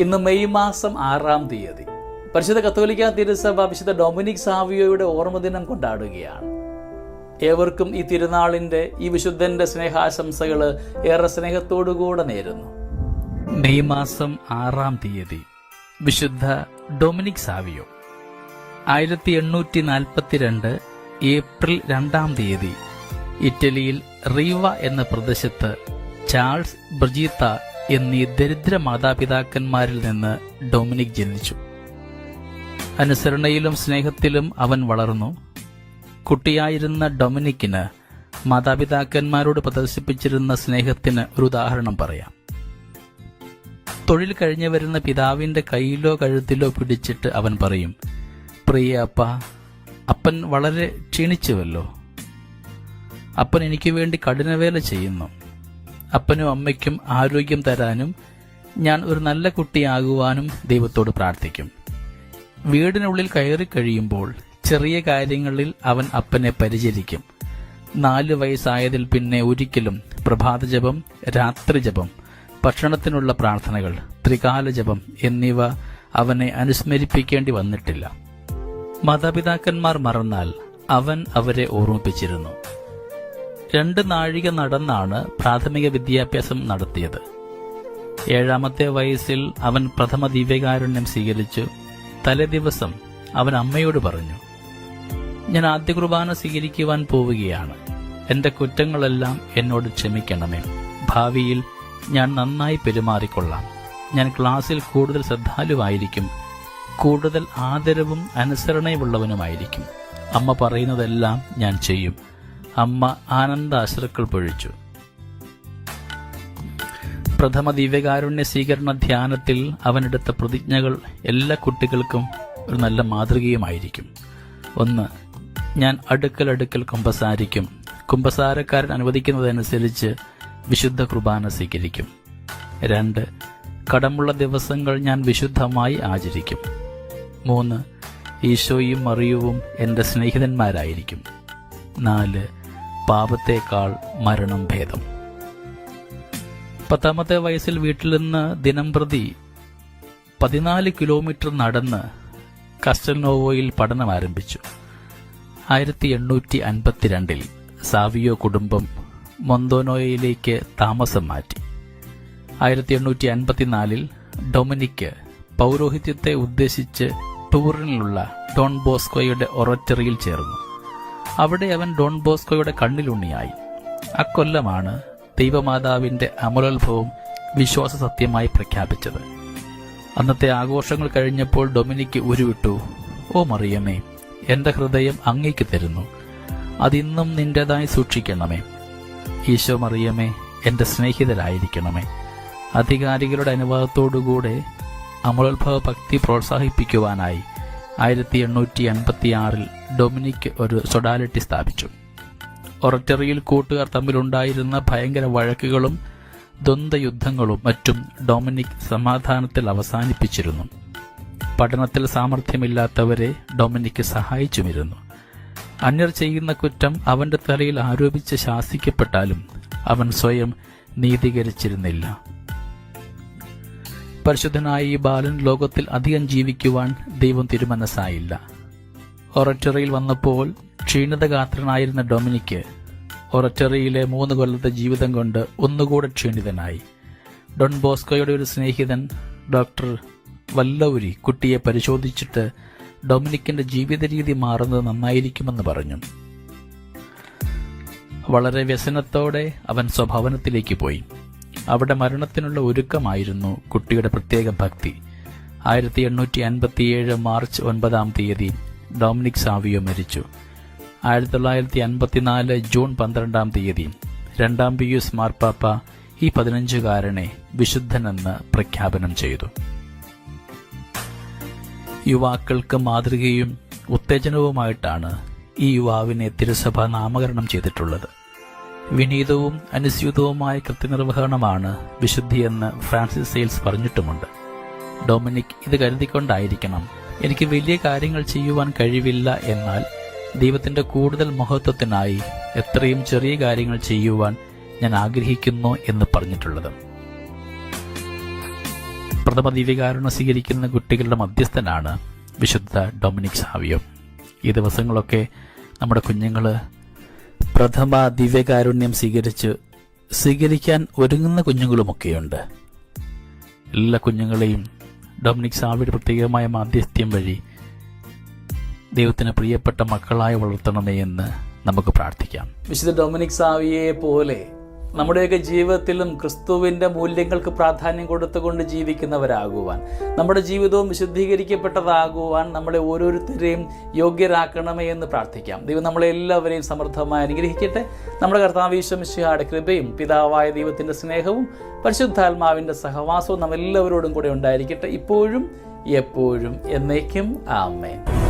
ഇന്ന് മെയ് മാസം ആറാം തീയതി. പരിശുദ്ധ കത്തോലിക്ക തിരുസഭ വിശുദ്ധ ഡൊമിനിക് സാവിയോയുടെ ഓർമ്മദിനം കൊണ്ടാടുകയാണ്. ഏവർക്കും ഈ തിരുനാളിന്റെ ഈ വിശുദ്ധന്റെ സ്നേഹാശംസകൾ ഏറെ സ്നേഹത്തോടുകൂടെ നേരുന്നു. മെയ് മാസം ആറാം തീയതി വിശുദ്ധ ഡൊമിനിക് സാവിയോ. ആയിരത്തി എണ്ണൂറ്റി നാൽപ്പത്തിരണ്ട് ഏപ്രിൽ രണ്ടാം തീയതി ഇറ്റലിയിൽ റീവ എന്ന പ്രദേശത്ത് ചാൾസ് ബ്രിജീത്ത എന്നീ ദരിദ്ര മാതാപിതാക്കന്മാരിൽ നിന്ന് ഡൊമിനിക് ജനിച്ചു. അനുസരണയിലും സ്നേഹത്തിലും അവൻ വളർന്നു. കുട്ടിയായിരുന്ന ഡൊമിനിക്കിന് മാതാപിതാക്കന്മാരോട് പ്രദർശിപ്പിച്ചിരുന്ന സ്നേഹത്തിന് ഒരു ഉദാഹരണം പറയാം. തൊഴിൽ കഴിഞ്ഞു വരുന്ന പിതാവിന്റെ കയ്യിലോ കഴുത്തിലോ പിടിച്ചിട്ട് അവൻ പറയും പ്രിയ അപ്പ അപ്പൻ വളരെ ക്ഷീണിച്ചുവല്ലോ. അപ്പൻ എനിക്ക് വേണ്ടി കഠിനവേല ചെയ്യുന്നു. അപ്പനും അമ്മയ്ക്കും ആരോഗ്യം തരാനും ഞാൻ ഒരു നല്ല കുട്ടിയാകുവാനും ദൈവത്തോട് പ്രാർത്ഥിക്കും. വീടിനുള്ളിൽ കയറി കഴിയുമ്പോൾ ചെറിയ കാര്യങ്ങളിൽ അവൻ അപ്പനെ പരിചരിക്കും. നാല് വയസ്സായതിൽ പിന്നെ ഒരിക്കലും പ്രഭാത ജപം രാത്രി ജപം ഭക്ഷണത്തിനുള്ള പ്രാർത്ഥനകൾ ത്രികാല ജപം എന്നിവ അവനെ അനുസ്മരിപ്പിക്കേണ്ടി വന്നിട്ടില്ല. മാതാപിതാക്കന്മാർ മറന്നാൽ അവൻ അവരെ ഓർമ്മിപ്പിച്ചിരുന്നു. രണ്ട് നാഴിക നടന്നാണ് പ്രാഥമിക വിദ്യാഭ്യാസം നടത്തിയത്. ഏഴാമത്തെ വയസ്സിൽ അവൻ പ്രഥമ ദിവ്യകാരുണ്യം സ്വീകരിച്ചു. തലേദിവസം അവൻ അമ്മയോട് പറഞ്ഞു ഞാൻ ആദ്യ കുർബാന സ്വീകരിക്കുവാൻ പോവുകയാണ്. എന്റെ കുറ്റങ്ങളെല്ലാം എന്നോട് ക്ഷമിക്കണമേ. ഭാവിയിൽ ഞാൻ നന്നായി പെരുമാറിക്കൊള്ളാം. ഞാൻ ക്ലാസ്സിൽ കൂടുതൽ ശ്രദ്ധാലുവായിരിക്കും. കൂടുതൽ ആദരവും അനുസരണയുമുള്ളവനുമായിരിക്കും. അമ്മ പറയുന്നതെല്ലാം ഞാൻ ചെയ്യും. അമ്മ ആനന്ദാശ്രുക്കൾ പൊഴിച്ചു. പ്രഥമ ദിവ്യകാരുണ്യ സ്വീകരണ ധ്യാനത്തിൽ അവനെടുത്ത പ്രതിജ്ഞകൾ എല്ലാ കുട്ടികൾക്കും ഒരു നല്ല മാതൃകയുമായിരിക്കും. ഒന്ന് ഞാൻ അടുക്കൽ അടുക്കൽ കുമ്പസാരിക്കും. കുമ്പസാരക്കാരൻ അനുവദിക്കുന്നതനുസരിച്ച് വിശുദ്ധ കുർബാന സ്വീകരിക്കും. രണ്ട് കടമുള്ള ദിവസങ്ങൾ ഞാൻ വിശുദ്ധമായി ആചരിക്കും. മൂന്ന് ഈശോയും മറിയവും എന്റെ സ്നേഹിതന്മാരായിരിക്കും. നാല് പാപത്തേക്കാൾ മരണം ഭേദം. പത്താമത്തെ വയസ്സിൽ വീട്ടിൽ നിന്ന് ദിനം പ്രതി പതിനാല് കിലോമീറ്റർ നടന്ന് കസ്റ്റൽനോവോയിൽ പഠനം ആരംഭിച്ചു. ആയിരത്തി എണ്ണൂറ്റി അൻപത്തിരണ്ടിൽ സാവിയോ കുടുംബം മൊന്തോനോയിലേക്ക് താമസം മാറ്റി. ആയിരത്തി എണ്ണൂറ്റി അൻപത്തിനാലിൽ ഡൊമിനിക്ക് പൗരോഹിത്യത്തെ ഉദ്ദേശിച്ച് ടൂറിനുള്ള ഡോൺ ബോസ്കോയുടെ ഒററ്ററിയിൽ ചേർന്നു. അവിടെ അവൻ ഡോൺ ബോസ്കോയുടെ കണ്ണിലുണ്ണിയായി. അക്കൊല്ലമാണ് ദൈവമാതാവിന്റെ അമലോത്ഭവം വിശ്വാസ സത്യമായി പ്രഖ്യാപിച്ചത്. അന്നത്തെ ആഘോഷങ്ങൾ കഴിഞ്ഞപ്പോൾ ഡൊമിനിക്ക് ഉരുവിട്ടു ഓ മറിയമേ എന്റെ ഹൃദയം അങ്ങേക്ക് തരുന്നു. അതിന്നും നിന്റേതായി സൂക്ഷിക്കണമേ. ഈശോ മറിയമേ എന്റെ സ്നേഹിതരായിരിക്കണമേ. അധികാരികളുടെ അനുവാദത്തോടുകൂടെ അമലോത്ഭവ ഭക്തി പ്രോത്സാഹിപ്പിക്കുവാനായി ആയിരത്തി എണ്ണൂറ്റി അൻപത്തിയാറിൽ ഡൊമിനിക് ഒരു സൊഡാലിറ്റി സ്ഥാപിച്ചു. ഒററ്ററിയിൽ കൂട്ടുകാർ തമ്മിലുണ്ടായിരുന്ന ഭയങ്കര വഴക്കുകളും ദ്വന്ദ്വയുദ്ധങ്ങളും മറ്റും ഡൊമിനിക് സമാധാനത്തിൽ അവസാനിപ്പിച്ചിരുന്നു. പഠനത്തിൽ സാമർഥ്യമില്ലാത്തവരെ ഡൊമിനിക് സഹായിച്ചുമിരുന്നു. അന്യർ ചെയ്യുന്ന കുറ്റം അവന്റെ തലയിൽ ആരോപിച്ച് ശാസിക്കപ്പെട്ടാലും അവൻ സ്വയം നീതീകരിച്ചിരുന്നില്ല. പരിശുദ്ധനായ ഈ ബാലൻ ലോകത്തിൽ അധികം ജീവിക്കുവാൻ ദൈവം തിരുമനസ്സായില്ല. ഒററ്ററിയിൽ വന്നപ്പോൾ ക്ഷീണിതഗാത്രനായിരുന്ന ഡൊമിനിക്ക് ഒററ്ററിയിലെ മൂന്ന് കൊല്ലത്തെ ജീവിതം കൊണ്ട് ഒന്നുകൂടെ ക്ഷീണിതനായി. ഡോൺ ബോസ്കോയുടെ ഒരു സ്നേഹിതൻ ഡോക്ടർ വല്ലൗരി കുട്ടിയെ പരിശോധിച്ചിട്ട് ഡൊമിനിക്കിന്റെ ജീവിത രീതി മാറുന്നത് നന്നായിരിക്കുമെന്ന് പറഞ്ഞു. വളരെ വ്യസനത്തോടെ അവൻ സ്വഭവനത്തിലേക്ക് പോയി. അവിടെ മരണത്തിനുള്ള ഒരുക്കമായിരുന്നു കുട്ടിയുടെ പ്രത്യേക ഭക്തി. ആയിരത്തി എണ്ണൂറ്റി അൻപത്തിയേഴ് മാർച്ച് ഒൻപതാം തീയതി ഡൊമിനിക് സാവിയോ മരിച്ചു. ആയിരത്തി തൊള്ളായിരത്തി അൻപത്തിനാല് ജൂൺ പന്ത്രണ്ടാം തീയതി രണ്ടാം പിയൂസ് മാർപ്പാപ്പ ഈ പതിനഞ്ചുകാരനെ വിശുദ്ധനെന്ന് പ്രഖ്യാപനം ചെയ്തു. യുവാക്കൾക്ക് മാതൃകയും ഉത്തേജനവുമായിട്ടാണ് ഈ യുവാവിനെ തിരുസഭ നാമകരണം ചെയ്തിട്ടുള്ളത്. വിനീതവും അനുസ്യൂതവുമായ കൃത്യനിർവഹണമാണ് വിശുദ്ധിയെന്ന് ഫ്രാൻസിസ് സെയിൽസ് പറഞ്ഞിട്ടുമുണ്ട്. ഡൊമിനിക് ഇത് കരുതിക്കൊണ്ടായിരിക്കണം എനിക്ക് വലിയ കാര്യങ്ങൾ ചെയ്യുവാൻ കഴിവില്ല എന്നാൽ ദൈവത്തിന്റെ കൂടുതൽ മഹത്വത്തിനായി എത്രയും ചെറിയ കാര്യങ്ങൾ ചെയ്യുവാൻ ഞാൻ ആഗ്രഹിക്കുന്നു എന്ന് പറഞ്ഞിട്ടുള്ളത്. പ്രഥമ ദിവ്യകാരുണ സ്വീകരിക്കുന്ന കുട്ടികളുടെ മധ്യസ്ഥനാണ് വിശുദ്ധ ഡൊമിനിക് സാവിയോ. ഈ ദിവസങ്ങളൊക്കെ നമ്മുടെ കുഞ്ഞുങ്ങൾ പ്രഥമ ദിവ്യകാരുണ്യം സ്വീകരിച്ച് സ്വീകരിക്കാൻ ഒരുങ്ങുന്ന കുഞ്ഞുങ്ങളുമൊക്കെയുണ്ട്. എല്ലാ കുഞ്ഞുങ്ങളെയും ഡൊമിനിക് സാവിയുടെ പ്രത്യേകമായ മാധ്യസ്ഥ്യം വഴി ദൈവത്തിന് പ്രിയപ്പെട്ട മക്കളായി വളർത്തണമേ എന്ന് നമുക്ക് പ്രാർത്ഥിക്കാം. വിശുദ്ധ ഡൊമിനിക് സാവിയെ പോലെ നമ്മുടെയൊക്കെ ജീവിതത്തിലും ക്രിസ്തുവിന്റെ മൂല്യങ്ങൾക്ക് പ്രാധാന്യം കൊടുത്തുകൊണ്ട് ജീവിക്കുന്നവരാകുവാൻ നമ്മുടെ ജീവിതവും വിശുദ്ധീകരിക്കപ്പെട്ടതാകുവാൻ നമ്മളെ ഓരോരുത്തരെയും യോഗ്യരാക്കണമേ എന്ന് പ്രാർത്ഥിക്കാം. ദൈവം നമ്മളെ എല്ലാവരെയും സമൃദ്ധമായി അനുഗ്രഹിക്കട്ടെ. നമ്മുടെ കർത്താവീശ്വമിശിഹായുടെ കൃപയും പിതാവായ ദൈവത്തിന്റെ സ്നേഹവും പരിശുദ്ധാത്മാവിന്റെ സഹവാസവും നമ്മെല്ലാവരോടും കൂടെ ഉണ്ടായിരിക്കട്ടെ. ഇപ്പോഴും എപ്പോഴും എന്നേക്കും. ആമേൻ.